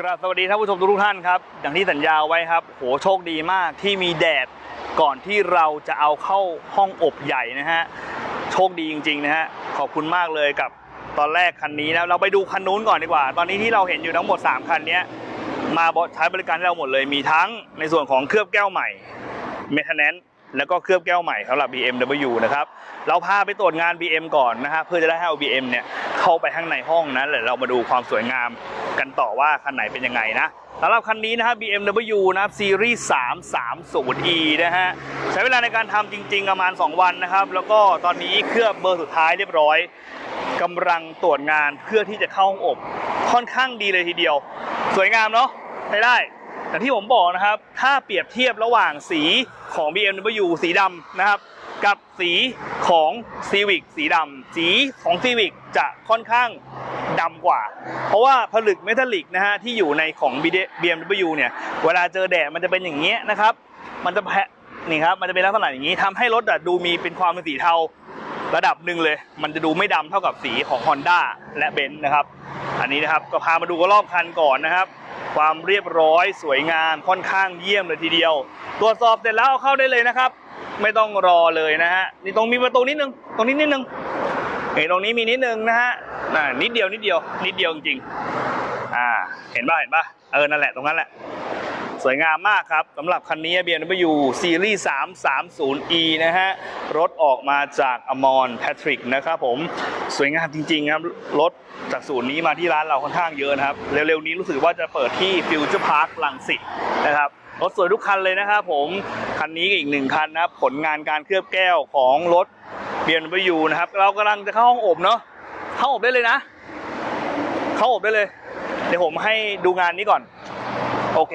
กราบสวัสดีท่านผู้ชมทุกท่านครับอย่างที่สัญญาไว้ครับโหโชคดีมากที่มีแดดก่อนที่เราจะเอาเข้าห้องอบใหญ่นะฮะโชคดีจริงๆนะฮะขอบคุณมากเลยกับตอนแรกคันนี้นะเราไปดูคันนู้นก่อนดีกว่า ตอนนี้ที่เราเห็นอยู่ทั้งหมด 3 คันเนี้ยมาใช้บริการให้เราหมดเลยมีทั้งในส่วนของเคลือบแก้วใหม่เมทเนนแล้วก็เคลือบแก้วใหม่สำหรับ BMW นะครับ เราพาไปตรวจงาน BM ก่อนนะฮะเพื่อจะได้ให้เอา BM เนี่ยเข้าไปข้างในห้องนะแล้วเรามาดูความสวยงาม กันต่อว่าคันไหนเป็นยังไงนะสำหรับคันนี้นะฮะ BMW นะครับซีรีส์ 330e นะฮะใช้เวลาในการทำจริง ๆ ประมาณ 2 วันนะครับ แล้วก็ตอนนี้เคลือบเบอร์สุดท้ายเรียบร้อยกำลังตรวจงานเพื่อที่จะเข้าห้องอบค่อนข้างดีเลยทีเดียว สวยงามเนาะใช้ได้แต่ที่ผมบอกนะครับ ถ้าเปรียบเทียบระหว่างสีของ BMW สีดำนะครับ กับสีของ Civic สีดำสีของ Civic จะค่อนข้าง ดำกว่า เพราะว่าผลึกเมทัลลิกนะฮะที่อยู่ในของ BMW เนี่ยเวลาเจอแดดมันจะเป็นอย่างเงี้ยนะครับ มันจะแพะนี่ครับมันจะเป็นลักษณะอย่างนี้ทำให้รถดูมีเป็นความเป็นสีเทาระดับหนึ่งเลย มันจะดูไม่ดำเท่ากับสีของ Honda และ b e n z นะครับ อันนี้นะครับก็พามาดูรอบคันก่อนนะครับ ความเรียบร้อยสวยงามค่อนข้างเยี่ยมเลยทีเดียว ตรวจสอบเสร็จแล้วเอาเข้าได้เลยนะครับ ไม่ต้องรอเลยนะฮะนี่ตรงมีประตูนิดนึงตรงนี้นิดนึงเห็นตรงนี้มีนิดนึงนะฮะ น่ะนิดเดียวนิดเดียว นิดเดียวจริงๆอ่า เห็นป่ะเห็นป่ะเออนั่นแหละตรงนั้นแหละ สวยงามมากครับสำหรับคันนี้ BMW Series 330e นะฮะ รถออกมาจากอมรแพทริกนะครับผมสวยงามจริงๆครับ รถจากศูนย์นี้มาที่ร้านเราค่อนข้างเยอะนะครับ เร็วๆนี้รู้สึกว่าจะเปิดที่ฟิวเจอร์พาร์คลังสิตนะครับรถสวยทุกคันเลยนะครับผม คันนี้อีกหนึ่งคันนะครับ ผลงานการเคลือบแก้วของรถ BMW นะครับ เรากำลังจะเข้าห้องอบเนาะ เข้าอบได้เลยนะ เข้าอบได้เลย เดี๋ยวผมให้ดูงานนี้ก่อน โอเค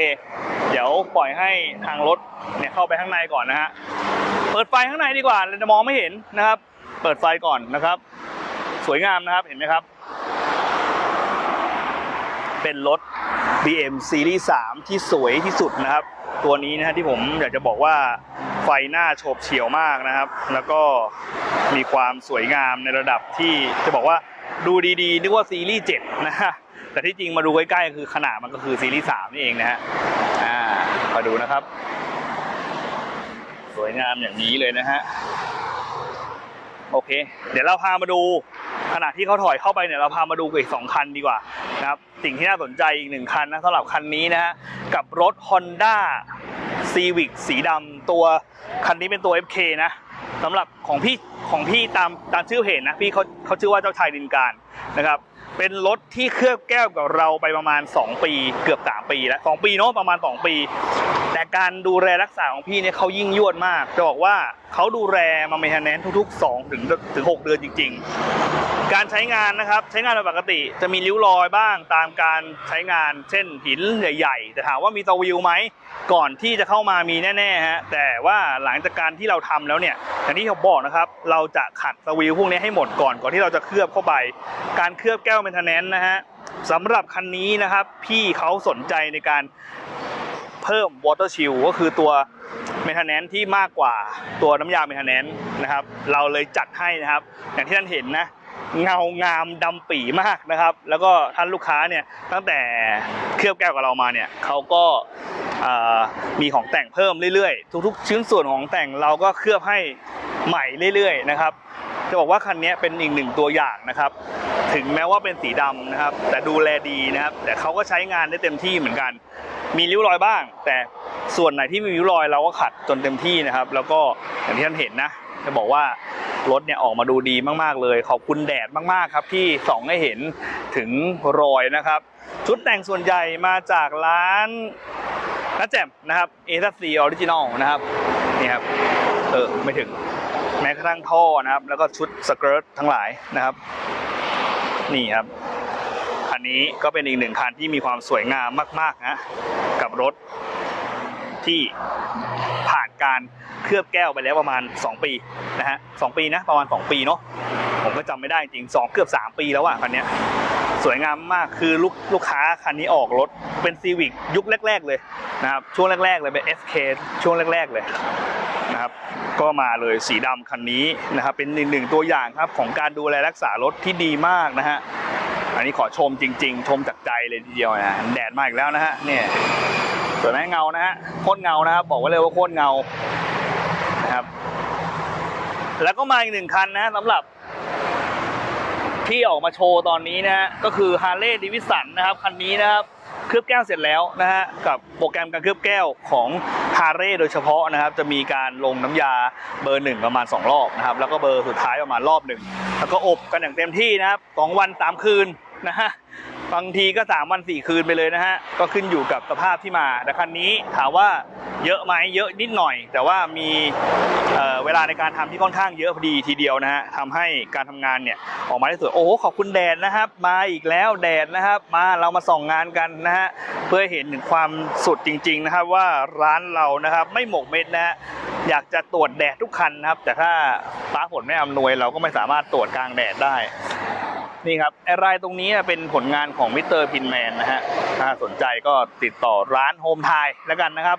เดี๋ยวปล่อยให้ทางรถเนี่ยเข้าไปข้างในก่อนนะฮะ เปิดไฟข้างในดีกว่าเราจะมองไม่เห็นนะครับ เปิดไฟก่อนนะครับ สวยงามนะครับ เห็นไหมครับ เป็นรถ BM Series 3 ที่สวยที่สุดนะครับ ตัวนี้นะฮะที่ผมอยากจะบอกว่า ไฟหน้าโฉบเฉี่ยวมากนะครับ แล้วก็มีความสวยงามในระดับที่จะบอกว่าดูดีๆ นึกว่าซีรีส์7นะฮะแต่ที่จริงมาดูใกล้ๆคือขนาดมันก็คือซีรีส์3นี่เองนะฮะอ่ามาดูนะครับ สวยงามอย่างนี้เลยนะฮะโอเค เดี๋ยวเราพามาดูขณะที่เขาถอยเข้าไปเนี่ยเราพามาดูอีกสองคันดีกว่านะครับสิ่งที่น่าสนใจอีกหนึ่งคันนะสำหรับคันนี้นะฮะกับรถ Honda Civic สีดำตัวคันนี้เป็นตัว FK นะสำหรับของพี่ของพี่ตามตามชื่อเพจนะพี่เขาเขาชื่อว่าเจ้าชายดินการนะครับ เป็นรถที่เคลือบแก้วกับเราไปประมาณ 2 ปี เกือบ 3 ปีแล้ว2ปีเนาะประมาณ 2 ปีแต่การดูแลรักษาของพี่เนี่ยเขายิ่งยวดมากจะบอกว่าเขาดูแลมาเมนเทนแนนทุกๆ2ถึงถึง6เดือนจริง ๆ การใช้งานนะครับใช้งานโดยปกติจะมีริ้วรอยบ้างตามการใช้งาน เช่นหินใหญ่ๆ แต่ถามว่ามีตะวิวไหมก่อนที่จะเข้ามามีแน่ๆฮะแต่ว่าหลังจากการที่เราทำแล้วเนี่ยอย่างที่ผมบอกนะครับเราจะขัดตะวิวพวกนี้ให้หมดก่อนก่อนที่เราจะเคลือบเข้าไป การเคลือบแก้วเมนเทนแนนนะฮะสำหรับคันนี้นะครับพี่เขาสนใจในการ เพิ่ม water chill ก็คือตัวเมนเทนแนนที่มากกว่าตัวน้ำยาเมนเทนแนนนะครับ เราเลยจัดให้นะครับ อย่างที่ท่านเห็นนะเงางามดำปี่มากนะครับ แล้วก็ท่านลูกค้าเนี่ยตั้งแต่เคลือบแก้วกับเรามาเนี่ยเขาก็มีของแต่งเพิ่มเรื่อยๆ ทุกๆ ชิ้นส่วนของแต่งเราก็เคลือบให้ใหม่เรื่อยๆนะครับ จะบอกว่าคันนี้เป็นอีกหนึ่งตัวอย่างนะครับ ถึงแม้ว่าเป็นสีดำนะครับ แต่ดูแลดีนะครับ แต่เขาก็ใช้งานได้เต็มที่เหมือนกัน มีริ้วรอยบ้าง แต่ส่วนไหนที่มีริ้วรอยเราก็ขัดจนเต็มที่นะครับ แล้วก็อย่างที่ท่านเห็นนะ จะบอกว่ารถเนี่ยออกมาดูดีมากๆเลย ขอบคุณแดดมากๆครับที่ส่องให้เห็นถึงรอยนะครับ ชุดแต่งส่วนใหญ่มาจากร้านน้าแจ่มนะครับเอทัสซีออริจินอลนะครับนี่ครับเออไม่ถึงแม้กระทั่งท่อนะครับ แล้วก็ชุดสเกิร์ตทั้งหลายนะครับ นี่ครับ นนี้ก็เป็นอีกหนึ่งคันที่มีความสวยงามมาก ๆ นะ กับรถที่ผ่านการเคลือบแก้วไปแล้วประมาณ 2 ปีนะฮะสองปีนะประมาณ 2 ปีเนาะผมก็จำไม่ได้จริง2เกือบ 3 ปีแล้วอะคันนี้สวยงามมากคือลูกลูกค้าคันนี้ออกรถเป็นซีวิกยุคแรก ๆ เลยนะครับช่วงแรก ๆ เลยเป็น SK ช่วงแรก ๆ เลยนะครับก็มาเลยสีดำคันนี้นะครับเป็นหนึ่งตัวอย่างครับของการดูแลรักษารถที่ดีมากนะฮะ อันนี้ขอชมจริง ๆ ชมจากใจเลยทีเดียวนะแดดมาอีกแล้วนะฮะเนี่ยสวยไหมเงานะฮะโคตรเงานะครับบอกไว้เลยว่าโคตรเงานะครับ แล้วก็มาอีกหนึ่งคันนะสำหรับ ที่ออกมาโชว์ตอนนี้นะฮะก็คือ Harley Davidson นะครับ คันนี้นะครับเคลือบแก้วเสร็จแล้วนะฮะกับโปรแกรมการเคลือบแก้วของฮาร์เลย์โดยเฉพาะนะครับ จะมีการลงน้ำยาเบอร์หนึ่งประมาณ 2 รอบนะครับ แล้วก็เบอร์สุดท้ายประมาณรอบหนึ่งแล้วก็อบกันอย่างเต็มที่นะครับสองวันสามคืน นะฮะบางทีก็สามวันสี่คืนไปเลยนะฮะ ก็ขึ้นอยู่กับสภาพที่มา แต่คันนี้ถามว่าเยอะไหมเยอะนิดหน่อย แต่ว่ามีเเวลาในการทำที่ค่อนข้างเยอะพอดีทีเดียวนะฮะทำให้การทำงานเนี่ยออกมาได้สวย โอ้โห ขอบคุณแดดนะครับ มาอีกแล้วแดดนะครับ มาเรามาส่องงานกันนะฮะ เพื่อเห็นถึงความสุดจริง ๆ นะครับว่าร้านเรานะครับไม่หมกเม็ดนะฮะอยากจะตรวจแดดทุกคันนะครับ แต่ถ้าฟ้าฝนไม่อำนวยเราก็ไม่สามารถตรวจกลางแดดได้ นี่ครับไอรายตรงนี้เป็นผลงานของมิสเตอร์พินแมนนะฮะ ถ้าสนใจก็ติดต่อร้านโฮมไทยแล้วกันนะครับ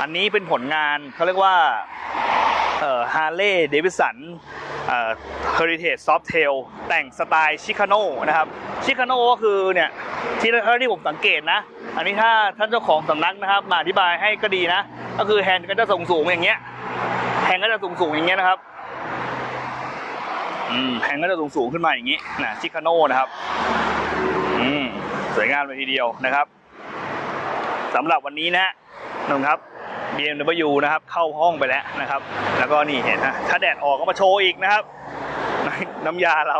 อันนี้เป็นผลงานเขาเรียกว่าฮาร์เลย์เดวิสันเอ่อเฮอริเทจซอฟเทลแต่งสไตล์ชิคาโนนะครับ ชิคาโนก็คือเนี่ยที่เท่าที่ผมสังเกตนะ อันนี้ถ้าท่านเจ้าของสำนักนะครับ มาอธิบายให้ก็ดีนะ ก็คือแฮนด์ก็จะสูงสูงอย่างเงี้ยแฮนด์ก็จะสูงสูงอย่างเงี้ยนะครับ แผงก็จะสูงสูงๆขึ้นมาอย่างนี้นะชิคาโน่นะครับอืมสวยงามเลยทีเดียวนะครับสำหรับวันนี้นะนะครับ BMW นะครับ เข้าห้องไปแล้วนะครับ แล้วก็นี่เห็นนะถ้าแดดออกก็มาโชว์อีกนะครับ น้ำยาเรา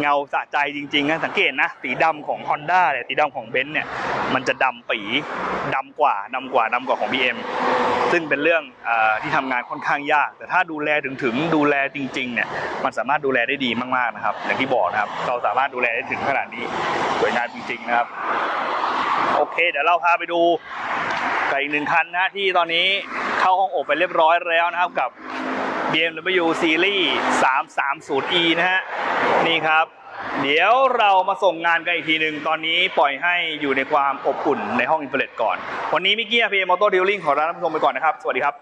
เงาสะใจจริงๆนะสังเกตนะ สีดำของ Honda เนี่ยสีดำของเบนซ์เนี่ย มันจะดำปีดำกว่าดำกว่าดำกว่าของ BM ซึ่งเป็นเรื่องอที่ทำงานค่อนข้างยาก แต่ถ้าดูแลถึงถึงดูแลจริงๆเนี่ยมันสามารถดูแลได้ดีมากๆนะครับ อย่างที่บอกนะครับ เราสามารถดูแลได้ถึงขนาดนี้สวยงามจริงๆนะครับ โอเค เดี๋ยวเราพาไปดูกับอีกหนึ่งคันนะที่ตอนนี้เข้าห้องอบไปเรียบร้อยแล้วนะครับกับ BMW Series 330e นะฮะ นี่ครับ เดี๋ยวเรามาส่งงานกันอีกทีหนึ่งตอนนี้ปล่อยให้อยู่ในความอบอุ่นในห้องอินเฟลตก่อน วันนี้มิกกี้พีเอ็มออเต้ดีลลิ่งขอลาท่านผู้ชมไปก่อนนะครับ สวัสดีครับ